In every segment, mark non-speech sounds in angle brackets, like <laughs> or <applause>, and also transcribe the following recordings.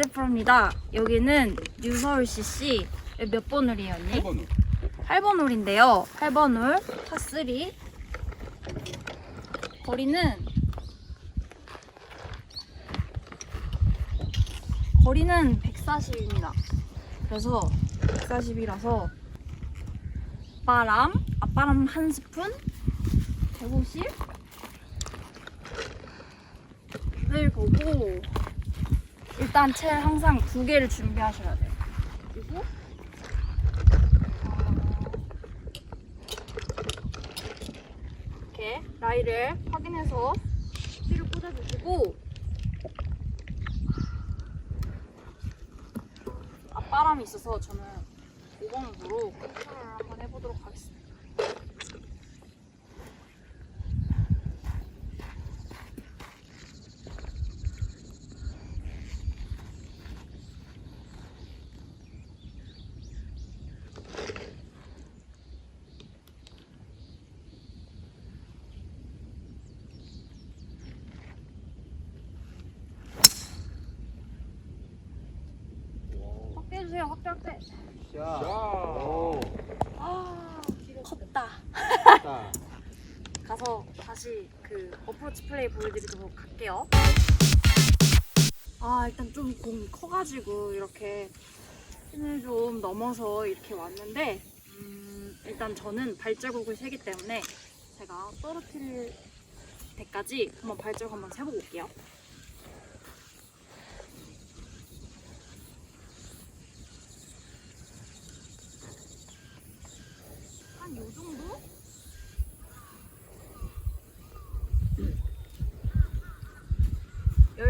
그럽니다. 여기는 뉴서울 CC 몇 번 홀이에요, 언니? 8번으로 8번 홀인데요. 8번 홀, 파3. 거리는 거리는 140입니다. 그래서 140이라서 앞바람, 앞바람 한 스푼, 150. 을 보고 일단 첼 항상 두 개를 준비하셔야 돼요. 그리고 이렇게 라이를 확인해서 띠를 꽂아주시고 앞바람이 있어서 저는 5번으로 컨트롤을 한번 해보도록 하겠습니다. 주세요, 확대, 확대. 오 아, 컸다. 자, <laughs> 가서 다시 그 어프로치 플레이 보여드리도록 할게요. 아 일단 좀 공이 커가지고 이렇게 핀을 좀 넘어서 이렇게 왔는데 음, 일단 저는 발자국을 세기 때문에 제가 떨어뜨릴 때까지 한번 발자국 한번 세보고 올게요.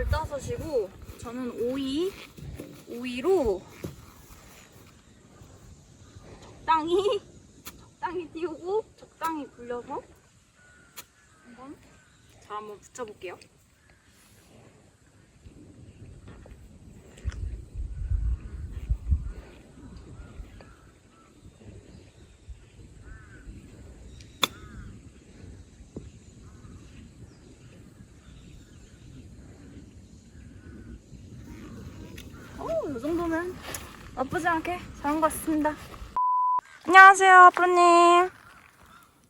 15시고 저는 오이 오이로 적당히 적당히 띄우고 적당히 불려서 한번 자 한번 붙여볼게요. 이 정도면 나쁘지 않게 잘한 것 같습니다. 안녕하세요, 프로님.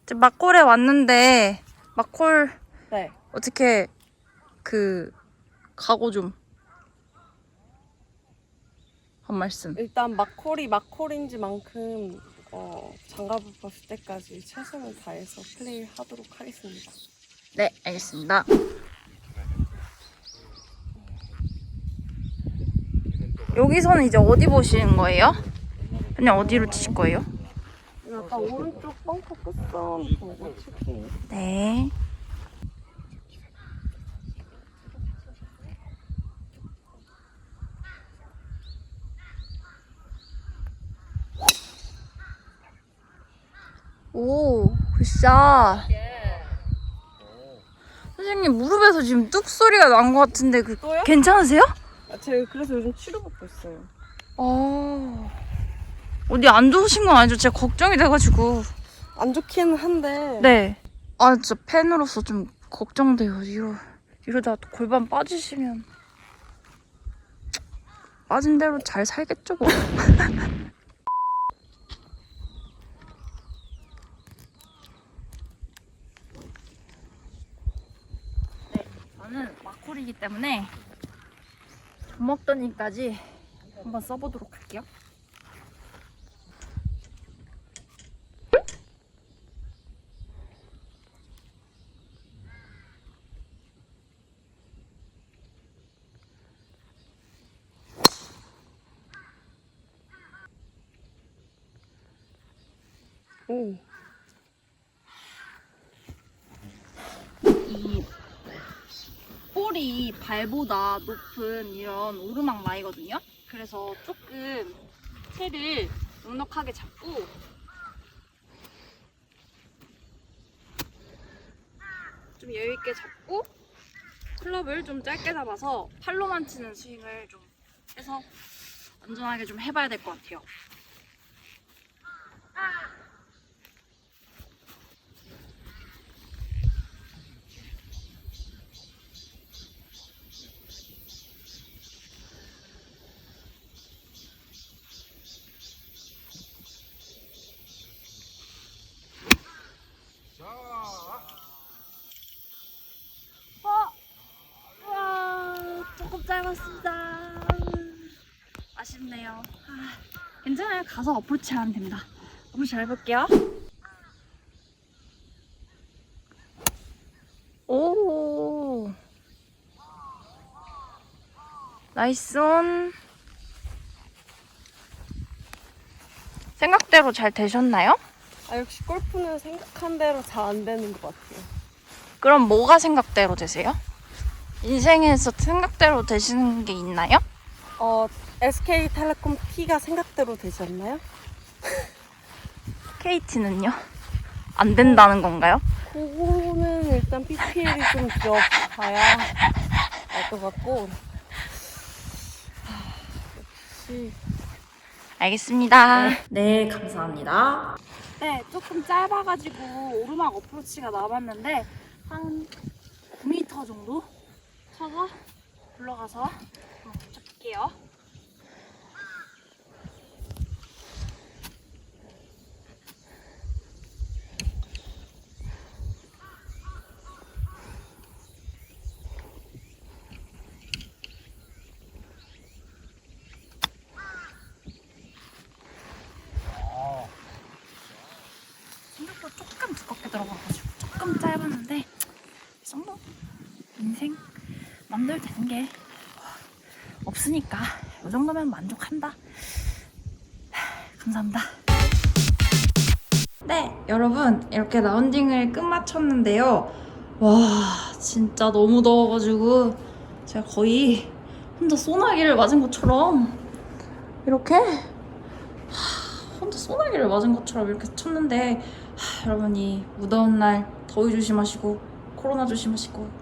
이제 막골에 왔는데 막골 네. 어떻게 그 각오 좀 한 말씀. 일단 막콜이 막콜인지 만큼 어, 장갑을 벗을 때까지 최선을 다해서 플레이를 하도록 하겠습니다. 네, 알겠습니다. 여기서는 이제 어디 보시는 거예요? 그냥 어디로 치실 거예요? 약간 오른쪽 벙커 끝선 보고 칠게요. 네. 오, 굿샷. 선생님 무릎에서 지금 뚝 소리가 난 것 같은데 그? 괜찮으세요? 아, 제가 그래서 요즘 치료받고 있어요. 어. 어디 안 좋으신 건 아니죠? 제가 걱정이 돼가지고. 안 좋긴 한데 네. 아, 진짜 팬으로서 좀 걱정돼요. 이러, 이러다 또 골반 빠지시면. 빠진 대로 잘 살겠죠, 뭐. <laughs> 네, 저는 마콜이기 때문에 일까지 한번 써보도록 할게요. 오. 볼이 발보다 높은 이런 오르막 라이거든요. 그래서 조금 채를 넉넉하게 잡고 좀 여유 있게 잡고 클럽을 좀 짧게 잡아서 팔로만 치는 스윙을 좀 해서 안전하게 좀 해봐야 될 것 같아요. 왔습니다. 아쉽네요. 아, 괜찮아요. 가서 어프로치 하면 됩니다. 어프로치 잘 해볼게요. 오. 나이스 온. 생각대로 잘 되셨나요? 아 역시 골프는 생각한 대로 잘 안 되는 것 같아요. 그럼 뭐가 생각대로 되세요? 인생에서 생각대로 되시는 게 있나요? 어 SK텔레콤 T가 생각대로 되지 않나요? KT는요? 안 된다는 건가요? 그거는 일단 PPL이 좀 들어봐야 알 것 같고 하, 역시 알겠습니다. 네, 감사합니다. 네, 조금 짧아가지고 오르막 어프로치가 남았는데 한 9m 정도 쳐서 불러가서 한번 쳐볼게요. 생각보다 조금 두껍게 들어가가지고 조금 짧았는데 이 정도 인생 맘대로 되는 게 없으니까 이 정도면 만족한다. 하, 감사합니다. 네, 여러분 이렇게 라운딩을 끝마쳤는데요. 와, 진짜 너무 더워가지고 제가 거의 혼자 소나기를 맞은 것처럼 이렇게 하, 혼자 소나기를 맞은 것처럼 이렇게 쳤는데 하, 여러분이 무더운 날 더위 조심하시고 코로나 조심하시고